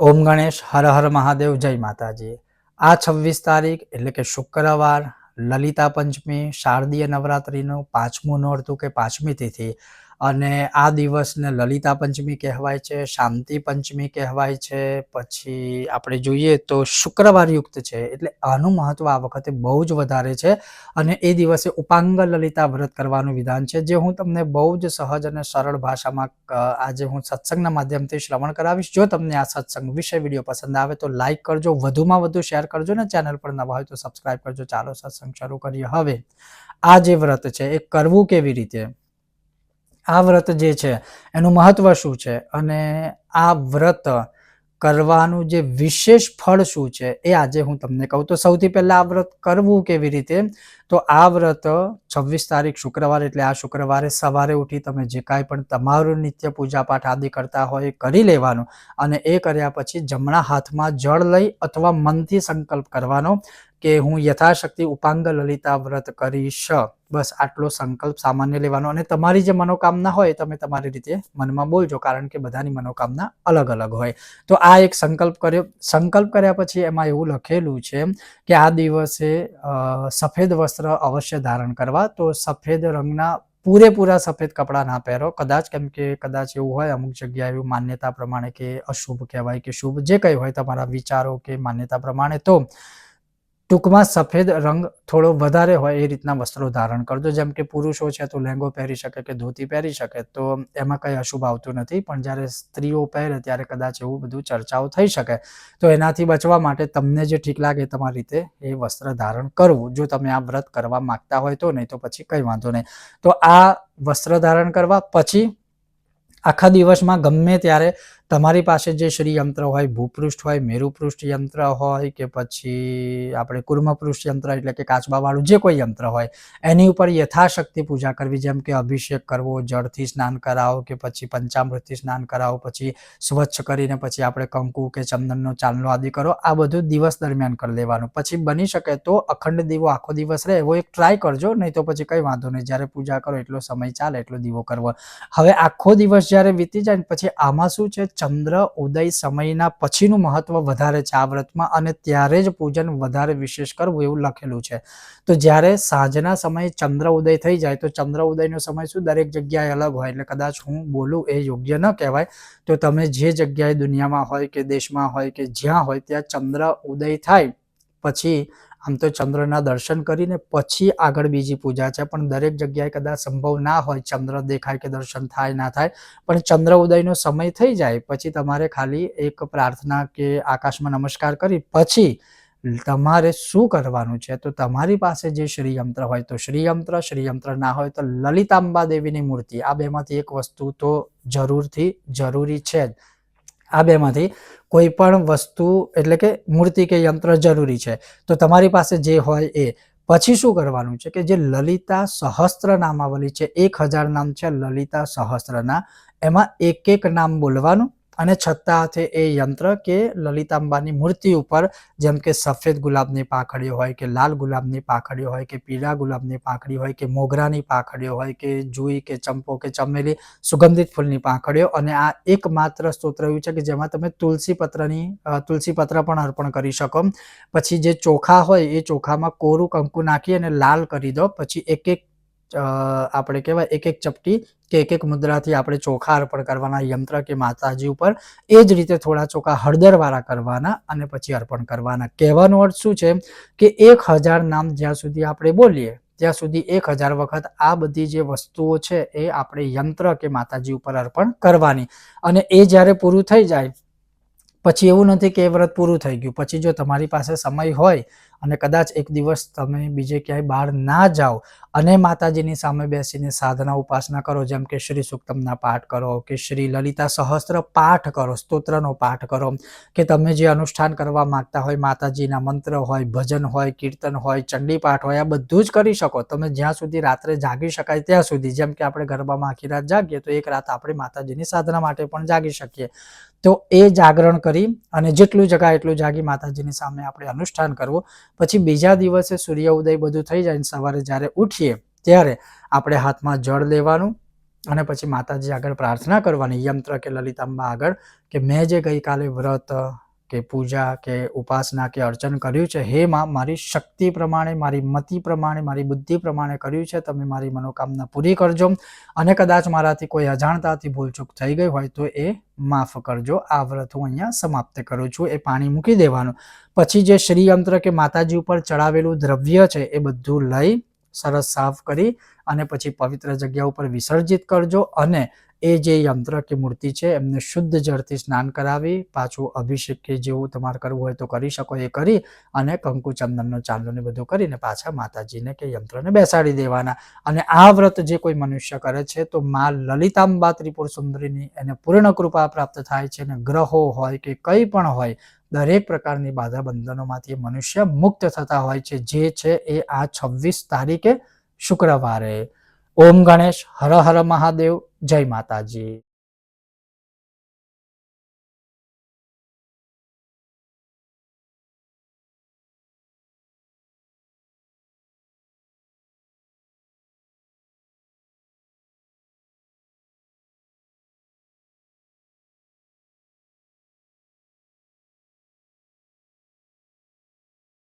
ઓમ ગણેશ, હર હર મહાદેવ, જય માતાજી. આ છવ્વીસ તારીખ એટલે કે શુક્રવાર, લલિતા પંચમી, શારદીય નવરાત્રિનું પાંચમું નોરતું કે પાંચમી તિથિ અને આ દિવસને લલિતા પંચમી કહેવાય છે, શાંતિ પંચમી કહેવાય છે. પછી આપણે જોઈએ તો શુક્રવાર યુક્ત છે, એટલે આનું મહત્વ આ વખતે બહુ જ વધારે છે અને એ દિવસે ઉપાંગ લલિતા વ્રત કરવાનું વિધાન છે, જે હું તમને બહુ જ સહજ અને સરળ ભાષામાં આજે હું સત્સંગના માધ્યમથી શ્રવણ કરાવીશ. જો તમને આ સત્સંગ વિશે વીડિયો પસંદ આવે તો લાઈક કરજો, વધુમાં વધુ શેર કરજો ને ચેનલ પર નવા હોય તો સબસ્ક્રાઈબ કરજો. ચાલો સત્સંગ શરૂ કરીએ. હવે આ જે વ્રત છે, એ કરવું કેવી રીતે? આ વ્રત જે છે, એનું મહત્વ શું છે અને આ વ્રત કરવાનું જે વિશેષ ફળ શું છે એ આજે હું તમને કહું. તો સૌથી પહેલાં આ વ્રત કરવું કેવી રીતે? તો આ વ્રત છવ્વીસ તારીખ શુક્રવાર એટલે આ શુક્રવારે સવારે ઉઠી તમે જે કાંઈ પણ તમારું નિત્ય પૂજા પાઠ આદિ કરતા હોય એ કરી લેવાનું અને એ કર્યા પછી જમણા હાથમાં જળ લઈ અથવા મનથી સંકલ્પ કરવાનો કે હું યથાશક્તિ ઉપાંગ લલિતા વ્રત કરીશ. બસ આટલો સંકલ્પ સામાન્ય લેવાનો અને તમારી જે મનોકામના હોય તમે તમારી રીતે મનમાં બોલજો કારણ કે બધાની મનોકામના અલગ અલગ હોય. તો આ એક સંકલ્પ કર્યો. સંકલ્પ કર્યા પછી એમાં એવું લખેલું છે કે આ દિવસે સફેદ વસ્ત્ર અવશ્ય ધારણ કરવા. તો સફેદ રંગના પૂરેપૂરા સફેદ કપડાં ના પહેરો. કદાચ કેમ કે કદાચ એવું હોય અમુક જગ્યાએ એવું માન્યતા પ્રમાણે કે અશુભ કહેવાય કે શુભ, જે કંઈ હોય તમારા વિચારો કે માન્યતા પ્રમાણે તો ટૂંકમાં સફેદ રંગ થોડો વધારે હોય એ રીતના વસ્ત્રો ધારણ કરજો. જેમ કે પુરુષો છે તો લેંગો પહેરી શકે કે ધોતી પહેરી શકે તો એમાં કંઈ અશુભ આવતું નથી. પણ જ્યારે સ્ત્રીઓ પહેરે ત્યારે કદાચ એવું બધું ચર્ચાઓ થઈ શકે. તો એનાથી બચવા માટે તમને જે ઠીક લાગે તમારી રીતે એ વસ્ત્ર ધારણ કરવું. જો તમે આ વ્રત કરવા માંગતા હોય તો નહીં તો પછી કંઈ વાંધો નહીં. તો આ વસ્ત્ર ધારણ કરવા પછી આખા દિવસમાં ગમે ત્યારે તમારી પાસે જે શ્રી યંત્ર હોય, ભૂપૃષ્ઠ હોય, મેરુપૃષ્ઠ યંત્ર હોય કે પછી આપણે કુર્મપૃષ્ઠ યંત્ર એટલે કે કાચબાવાળું જે કોઈ યંત્ર હોય, એની ઉપર યથાશક્તિ પૂજા કરવી, જેમ કે અભિષેક કરવો, જળથી સ્નાન કરાવો કે પછી પંચામૃતથી સ્નાન કરાવો, પછી સ્વચ્છ કરીને પછી આપણે કંકુ કે ચંદનનો ચાંદલો આદિ કરો, આ બધું દિવસ દરમિયાન કરી લેવાનું. પછી બની શકે તો અખંડ દીવો આખો દિવસ રહે, એવો એક ટ્રાય કરજો, નહીં તો પછી કંઈ વાંધો નહીં. જ્યારે પૂજા કરો એટલો સમય ચાલે, એટલો દીવો કરવો. હવે આખો દિવસ જ્યારે વીતી જાય પછી આમાં શું છે? ચંદ્ર, ઉદય સમયના પછીનું મહત્વ વધારે છે આ વ્રતમાં અને ત્યારે જ પૂજન વધારે વિશેષ કરવું એવું લખેલું છે. તો જ્યારે સાંજના સમયે ચંદ્ર, ઉદય થઈ જાય તો ચંદ્ર, ઉદયનો સમય શું? દરેક જગ્યાએ અલગ હોય એટલે કદાચ હું બોલું એ યોગ્ય ન કહેવાય. તો તમે જે જગ્યાએ દુનિયામાં હોય કે દેશમાં હોય કે જ્યાં હોય ત્યાં ચંદ્ર, ઉદય થાય પછી આમ તો ચંદ્રના દર્શન કરીને પછી આગળ બીજી પૂજા છે, પણ દરેક જગ્યાએ કદાચ સંભવ ના હોય, ચંદ્ર દેખાય કે દર્શન થાય, ના થાય, પણ ચંદ્ર ઉદયનો સમય થઈ જાય, પછી તમારે ખાલી એક પ્રાર્થના કે આકાશમાં નમસ્કાર કરી, પછી તમારે શું કરવાનું છે? તો તમારી પાસે જે શ્રીયંત્ર હોય, તો શ્રીયંત્ર શ્રીયંત્ર ના હોય તો લલિતાંબા દેવીની મૂર્તિ, આ બેમાંથી એક વસ્તુ તો જરૂરથી જરૂરી છે જ. આ બેમાંથી કોઈ પણ વસ્તુ એટલે કે મૂર્તિ કે યંત્ર જરૂરી છે. તો તમારી પાસે જે હોય એ. પછી શું કરવાનું છે કે જે લલિતા સહસ્ત્ર નામાવલી છે, એક હજાર નામ છે લલિતા સહસ્ત્રના એમાં એક એક નામ બોલવાનું. અને છતાં હાથે એ યંત્ર કે લલિતાંબાની મૂર્તિ ઉપર, જેમ કે સફેદ ગુલાબની પાંખડીઓ હોય કે લાલ ગુલાબની પાંખડીઓ હોય કે પીળા ગુલાબની પાંખડી હોય કે મોગરાની પાંખડીઓ હોય કે જુઈ કે ચંપો કે ચમેલી સુગંધિત ફૂલની પાંખડીઓ અને આ એકમાત્ર સ્તોત્ર એવું છે કે જેમાં તમે તુલસી પત્રની તુલસી પત્ર પણ અર્પણ કરી શકો. પછી જે ચોખા હોય એ ચોખામાં કોરું કંકુ નાખી અને લાલ કરી દો. પછી એક એક આપણે કહેવાય એક એક ચપટી કે એક એક મુદ્રાથી આપણે ચોખા અર્પણ કરવાના, યંત્ર કે માતાજી ઉપર, એ જ રીતે થોડા ચોખા હળદરવાળા કરવાના અને પછી અર્પણ કરવાના. કહેવાનો અર્થ શું છે કે એક હજાર નામ જ્યાં સુધી આપણે બોલીએ, ત્યાં સુધી એક હજાર વખત આ બધી જે વસ્તુઓ છે એ આપણે યંત્ર કે માતાજી ઉપર અર્પણ કરવાની. અને એ જ્યારે પૂરું થઈ જાય, પછી એવું નથી કે એ વ્રત પૂરું થઈ ગયું. પછી જો તમારી પાસે સમય હોય અને કદાચ એક દિવસ તમે બીજે ક્યાંય બહાર ના જાઓ અને માતાજીની સામે બેસીને સાધના ઉપાસના કરો, જેમ કે શ્રી સુક્તમના પાઠ કરો, કે શ્રી લલિતા સહસ્ત્ર પાઠ કરો, સ્તોત્રનો પાઠ કરો, કે તમે જે અનુષ્ઠાન કરવા માંગતા હોય, માતાજીના મંત્ર હોય, ભજન હોય, કીર્તન હોય, ચંડી પાઠ હોય, આ બધું જ કરી શકો. તમે જ્યાં સુધી રાત્રે જાગી શકાય ત્યાં સુધી, જેમ કે આપણે ગરબામાં આખી રાત જાગીએ, તો એક રાત આપણે માતાજીની સાધના માટે પણ જાગી શકીએ. તો એ જાગરણ કરી અને જેટલું જગા એટલું જાગી માતાજીની સામે આપણે અનુષ્ઠાન કરવું. પછી બીજા દિવસે સૂર્ય ઉદય બધું થઈ જાય સવારે જ્યારે ઉઠીએ, ત્યારે આપણે હાથમાં જળ લેવાનું અને પછી માતાજી આગળ પ્રાર્થના કરવાની. યંત્ર કે લલિતાંબા આગળ કે મેં જે ગઈકાલે વ્રત કે પૂજા કે ઉપાસના કે અર્ચન કર્યું છે, હે માં, મારી શક્તિ પ્રમાણે, મારી મતિ પ્રમાણે, મારી બુદ્ધિ પ્રમાણે કર્યું છે, તમે મારી મનોકામના પૂરી કરજો અને કદાચ મારાથી કોઈ અજાણતાથી ભૂલચૂક થઈ ગઈ હોય તો એ માફ કરજો. આ વ્રત હું અહીંયા સમાપ્ત કરું છું, એ પાણી મૂકી દેવાનું. પછી જે શ્રીયંત્ર કે માતાજી ઉપર ચડાવેલું દ્રવ્ય છે, એ બધું લઈ સરસ સાફ કરી અને પછી પવિત્ર જગ્યા ઉપર વિસર્જિત કરજો અને એ જે યંત્ર કે મૂર્તિ છે, એમને શુદ્ધ જળથી સ્નાન કરાવી, પાછું અભિષેક કે જેવું તમારે કરવું હોય તો કરી શકો, એ કરી અને કંકુ ચંદનનો ચાંદલો ને બધું કરીને પાછા માતાજીને કે યંત્રને બેસાડી દેવાના. અને આ વ્રત જે કોઈ મનુષ્ય કરે છે, તો મા લલિતાંબા ત્રિપુર સુંદરીની એને પૂર્ણ કૃપા પ્રાપ્ત થાય છે અને ગ્રહો હોય કે કંઈ પણ હોય, દરેક પ્રકારની બાધા બંધનોમાંથી મનુષ્ય મુક્ત થતા હોય છે. જે છે એ આ છવ્વીસ તારીખે શુક્રવારે. ઓમ ગણેશ હર હર મહાદેવ જય માતાજી.